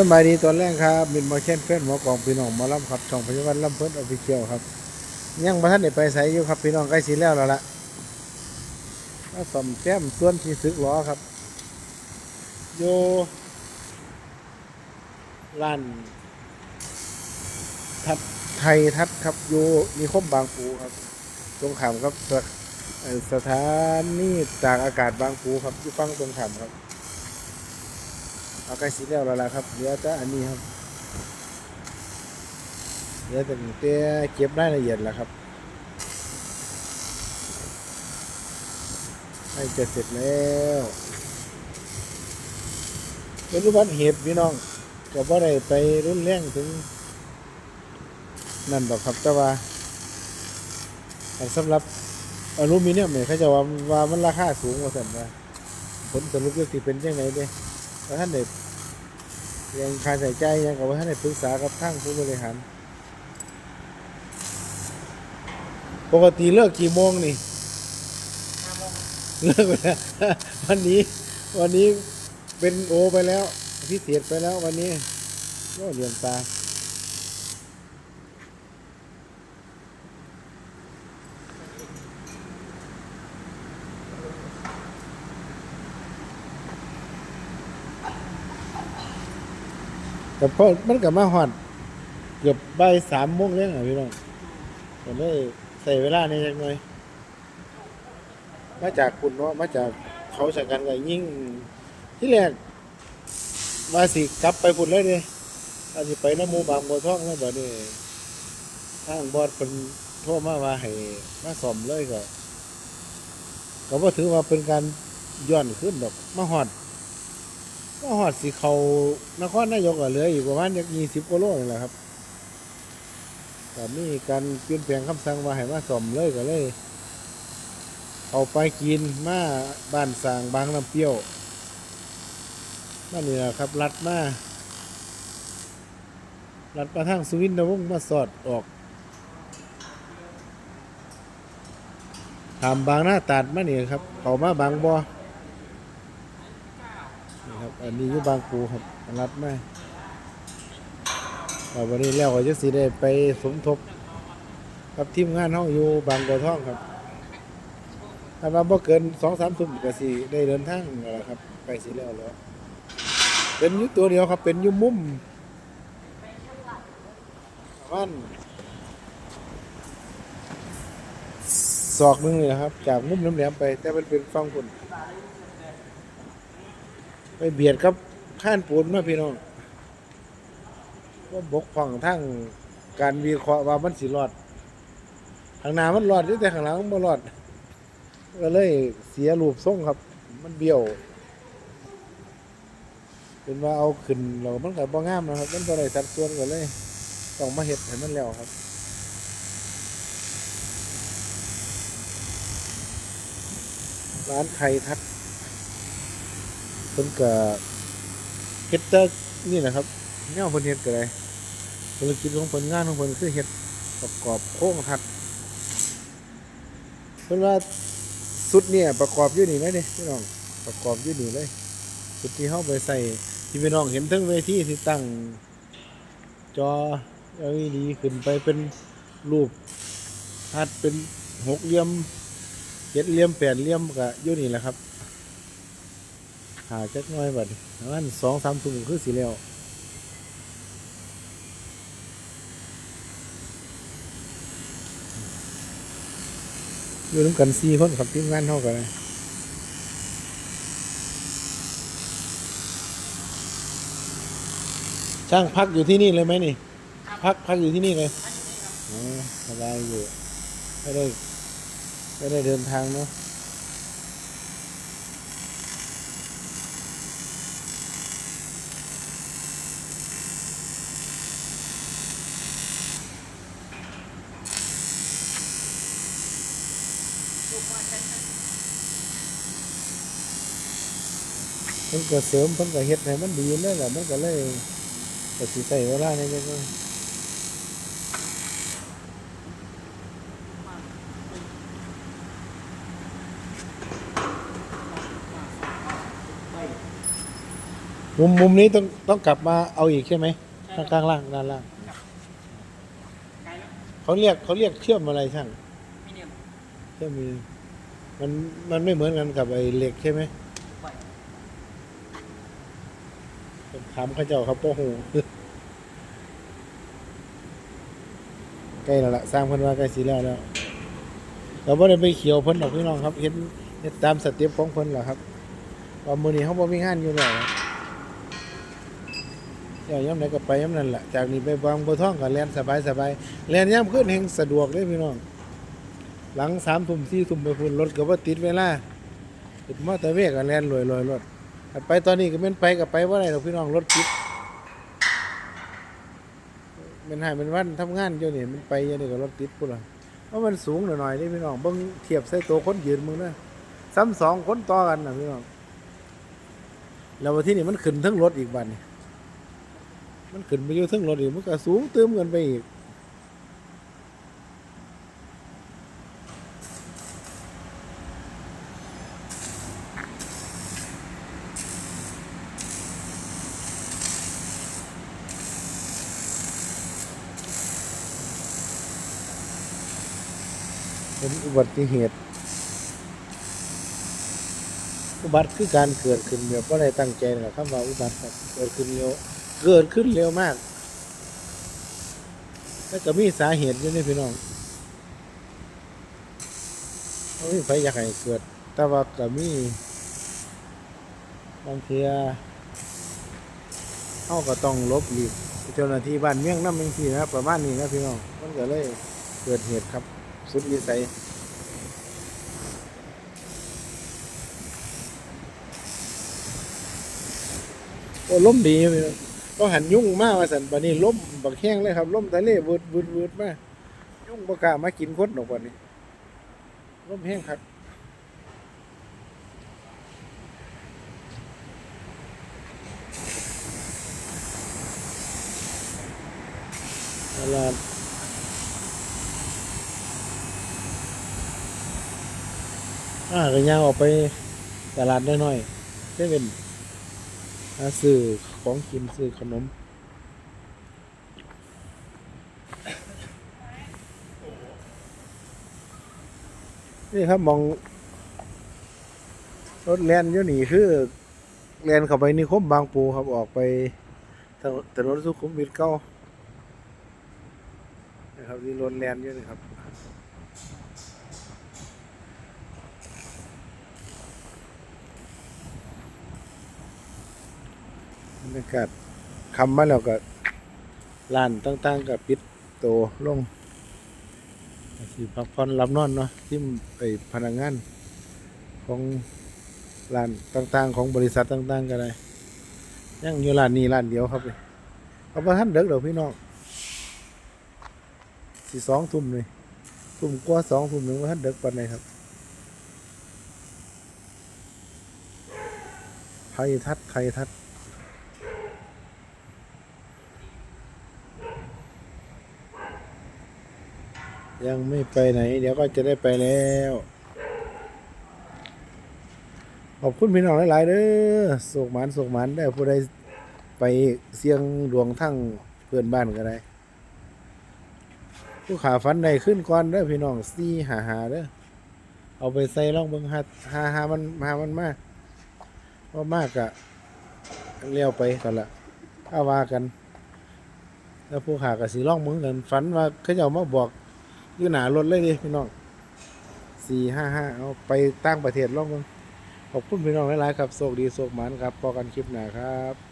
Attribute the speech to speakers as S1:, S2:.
S1: สบายดีตอนแรกครับมินมาเช่นเพื่อนหมอกองพี่น้องมาล่ำครับช่องพยาบาลลำเพิ่นออฟฟิเชียลครับยังประท่านได้ไปใส่อยู่ครับพี่น้องใกล้สิแล้วแล้วล่ะมาซ่อมแต้มส่วนที่สึกล้อครับ โยร้านทัดไทยทัดครับโยมีคมบางปูครับตรงขามครับสถเอ่อสถานีตากอากาศบางปูครับอยู่ฟังตรงขามครับ เอาใกล้สิแล้วแล้วล่ะครับเหลือแต่อันนี้ครับเหลือแต่เต้เก็บรายละเอียดแล้วครับให้จะเสร็จแล้วเป็นรูปบัตรเหตุพี่น้องก็บ่ได้ไปรุ่นแรงถึง นั่นดอกครับแต่ว่าสำหรับอลูมิเนียมเนี่ยเขาจะว่าว่ามันราคาสูงกว่าสันว่าผลสรุปก็สิเป็นยังไงเด้ แล้วท่านเด็ยังค่าใช้จ่ายยังกับว่าท่านได้ปรึกษากับทางผู้บริหาร ปกติเลิกกี่โมงนี่เลิกไปแล้ววันนี้ วันนี้เป็นโอไปแล้ว พิเศษไปแล้ววันนี้ก็เรียนตา แต่พอมันก็มาหอดเกือบบ่ายสามโมงเรื่องอะพี่น้องก็เลยใส่เวลาในจักหน่อย มาจากคุณเนาะมาจากเขาจากกันก็ยิ่ง ที่แรกมาสิกลับไปพุ่นเลยเด้อันนี้ไปน้ำมูบางบัวทองแล้วบัดนี้ทางบอดเป็นโทรมาว่าให้มาซ่อมเลยก็ก็บ่ถือว่าเป็นการย้อนขึ้นดอกมาหอด ก็หอดสิเขานครนายกก็เหลืออีกประมาณยี่สิบกิโลนี่แหละครับแต่มีการเปลี่ยนแปลงคำสั่งว่าให้มาซ่อมเลยก็เลย เอาไปกินมาบ้านสางบางน้ำเปรี้ยวบ้านนี่แหละครับรัดมารัดมาทางสุวินทวงมาสอดออกทำบางหน้าตัดมานี่ครับเขามาบางบ่อนี่ครับ อันนี้อยู่บางปูครับรัดมาเอาวันนี้แล้วก็จะสิได้ไปสมทบกับทีมงานห้องอยู่บางบัวท่องครับถ้าว่าบ่เกินสองสามทุ่มก็สิได้เดินทางแล้วล่ะครับ ไปสิแล้วแล้ว เป็นอยู่ตัวเดียวครับ เป็นอยู่มุมมันศอกหนึงเลยนะครับ จากมุมแหลมๆไป แต่มันเป็นฟังคน ไปเบียดกับข้านปูนมาพี่น้องว่าบกพร่งทั้งการวิเคราะห์ว่ามันสิรอดข้างหน้ามันรอดแต่ข้างหลังมันบ่รอด ก็เลยเสียรูปทรงครับ มันเบี้ยวเป็นว่าเอาขึ้นเรามันก็บ่งามนะครับ มันบ่ได้สัดส่วนก็เลยต้องมาเฮ็ดให้มันแล้วครับร้านไข่ทัด พิ่นก็เฮ็ดแต่นี่นะครับแนวเพิ่นเฮ็ดก็ได้ธุรกิจของเพิ่นงานของเพิ่นคือเฮ็ดประกอบโครงทัดเพิ่นว่าสุดเนี่ยประกอบอยู่นี่เลยพี่น้องประกอบอยู่นี่เลยสุดที่เฮาไปใส่ที่พี่น้องเห็นเทั้งเวทีที่ตั้งจอ LED ขึ้นไปเป็นรูปทัดเป็นหกเหลี่ยมเจ็ดเหลี่ยมแปดเหลี่ยมก็อยู่นี่แหละครับ หาจักหน้อยบัดนี้ประมาณสองสามทุ่มคือสิแล้วอยู่น้ำกันสี่คนกับทีมงานเท่ากันเลยช่างพักอยู่ที่นี่เลยไหมนี่ พักพักอยู่ที่นี่เลยอ๋อสบายอยู่ไม่ได้ไม่ได้เดินทางเนาะ เพิ่นก็เสริมเพิ่นก็เฮ็ดให้มันดีนั่นแหละมันก็เลยก็สิใช้เวลาในจังนั้นมุมมุมนี้ต้องต้องกลับมาเอาอีกใช่ไหมข้างข้างล่างด้านล่าง
S2: ไกลแล้ว
S1: เขาเรียกเขาเรียกเชื่อมอะไรช่าง
S2: มีเดียม
S1: เชื่อมมี มันมันไม่เหมือนกันกับไอ้เหล็กใช่ไหมถามข้าเจ้าครับโป้โหใกล้แล้วละสร้างเพิ่นว่าใกล้สีแล้วแล้วเราไ่ได้ไปเขียวเพิ่นหรอกพี่น้องครับเห็นเฮ็ดตามสเต็ปของเพิ่นแหละครับว่ามื้อนี้เขาบ่มีงานอยู่แล้วเดี๋ยวย่ำไหนก็ไปย่ำนั่นแหละจากนี้ไปบางบัวทองก็แล่นสบายสบายแล่นย่ำขึ้นแห่งสะดวกเลยพี่น้อง หลังสามทุ่มสี่ทุ่มไปพุ่นรถก็บ่ติดเวลาติดมอเตอร์เวย์ก็แล่นลอยลอยรถไปตอนนี้ก็แม่นไปก็ไปบ่ได้หรอกพี่น้องรถติดแมันให้มันวันทำงานอยู่นี่มันไปยู่นี่ก็รถติดพุ่นละเพราะมันสูงหน่อยนี่พี่น้องเบิ่งเทียบใส่ตัวคนยืนมึงนะซ้ำสองคนต่อกันนะพี่น้องแล้ววันที่นี่มันขึ้นทั้งรถอีกบัดนี่มันขึ้นไปอยู่ทั้งรถอีกมันก็สูงเติมกันไปอีก เป็นอุบัติเหตุ อุบัติคือการเกิดขึ้นแบบว่าได้ตั้งใจนะครับคำว่าอุบัติครับเกิดขึ้นเร็วเกิดขึ้นเร็วมาก แล้วก็มีสาเหตุอยู่นี่พี่น้องเขาไม่ไปอยากให้เกิด แต่ว่าก็มีบางทีเขาก็ต้องลบหลีกเจ้าหน้าที่บ้านเมี่ยงน้ำบางทีนะประมาณนี้นะพี่น้องมันก็เลยเกิดเหตุครับ สุดวิสัยโอ้ล้มดีก็หันยุ่งมากว่าสันบันนี้ล้มบักแห้งเลยครับล้มทะเลวืดวืดวืดมากยุ่งบกล้ามากินคนหรอกวันนี้ล้มแห้งครับตลาด อ่าก็ย่างออกไปตลาดน้อยๆได้เป็นซื้อของกินซื้อขนมนี่ครับมองรถแลนอยู่นี่คือแลนเข้าไปนิคมบางปูครับออกไปถนนถนนสุขุมวิทเก้านะครับนี่รถแลนอยู่นี่ครับ บรรยากาศคำมาแล้วก็ร้านต่างๆกับปิดโตลงสิพักผ่อนหลับนอนเนาะที่ไอพนักงานของร้านต่างๆ ของบริษัทต่างๆ ก็ได้ยังอยู่ร้านนี้ร้านเดียวครับเลยเอาไปท่านเด็กเดี๋ยวพี่น้องสี่สองทุ่มเลยทุ่มกว่าสองทุ่มหนึ่งว่าท่านเด็กปันไหนครับไทยทัดไทยทัด ยังไม่ไปไหน เดี๋ยวก็จะได้ไปแล้ว ขอบคุณพี่น้องหลาย ๆ เด้อโศกหมันโศกหมันได้ผู้ใดไปเสียงดวงทั้งเพื่อนบ้านก็ได้ผู้ขาฟันใดขึ้นก่อนเด้อพี่น้องซี่หาหาเด้อเอาไปใส่ล่องเบิงหาหาหามันหามันมากว่ามากอะเลี้ยวไปกันละถ้าว่ากัน แล้วผู้ขากับสีล่องมึงกันฝันว่าเขาจะเอามาบอก อยู่หนารถเลยดิพี่น้องสี่ห้าห้าเอาไปตั้งประเทศล่องมึงขอบคุณพี่น้องหลายๆครับโชคดีโชคหมันครับพอกันคลิปหน้าครับ